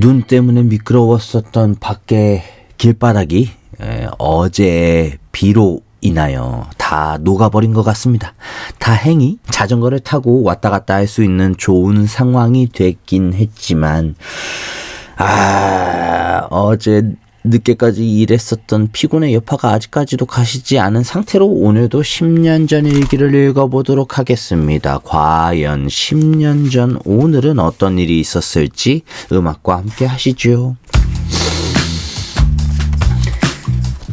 눈 때문에 미끄러웠었던 밖에 길바닥이 에, 어제 비로 인하여 다 녹아버린 것 같습니다. 다행히 자전거를 타고 왔다 갔다 할 수 있는 좋은 상황이 됐긴 했지만, 아, 어제 늦게까지 일했었던 피곤의 여파가 아직까지도 가시지 않은 상태로 오늘도 10년 전 일기를 읽어보도록 하겠습니다. 과연 10년 전 오늘은 어떤 일이 있었을지 음악과 함께 하시죠.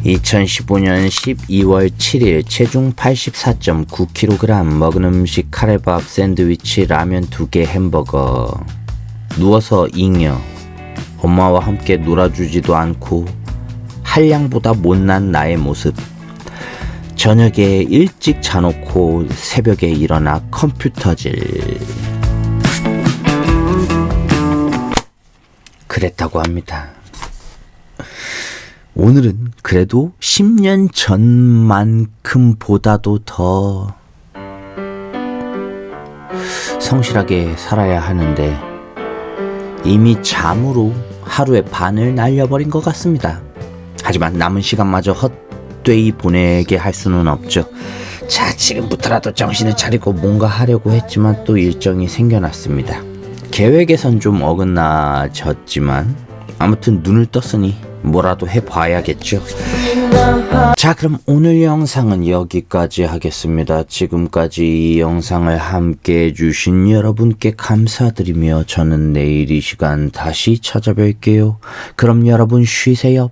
2015년 12월 7일 체중 84.9kg 먹은 음식 카레밥 샌드위치 라면 2개 햄버거 누워서 잉여 엄마와 함께 놀아주지도 않고 한량보다 못난 나의 모습 저녁에 일찍 자놓고 새벽에 일어나 컴퓨터질 그랬다고 합니다. 오늘은 그래도 10년 전만큼 보다도 더 성실하게 살아야 하는데 이미 잠으로 하루의 반을 날려버린 것 같습니다. 하지만 남은 시간마저 헛되이 보내게 할 수는 없죠. 자, 지금부터라도 정신을 차리고 뭔가 하려고 했지만 또 일정이 생겨났습니다. 계획에선 좀 어긋나졌지만 아무튼 눈을 떴으니 뭐라도 해봐야겠죠. 자, 그럼 오늘 영상은 여기까지 하겠습니다. 지금까지 이 영상을 함께 해주신 여러분께 감사드리며 저는 내일 이 시간 다시 찾아뵐게요. 그럼 여러분 쉬세요.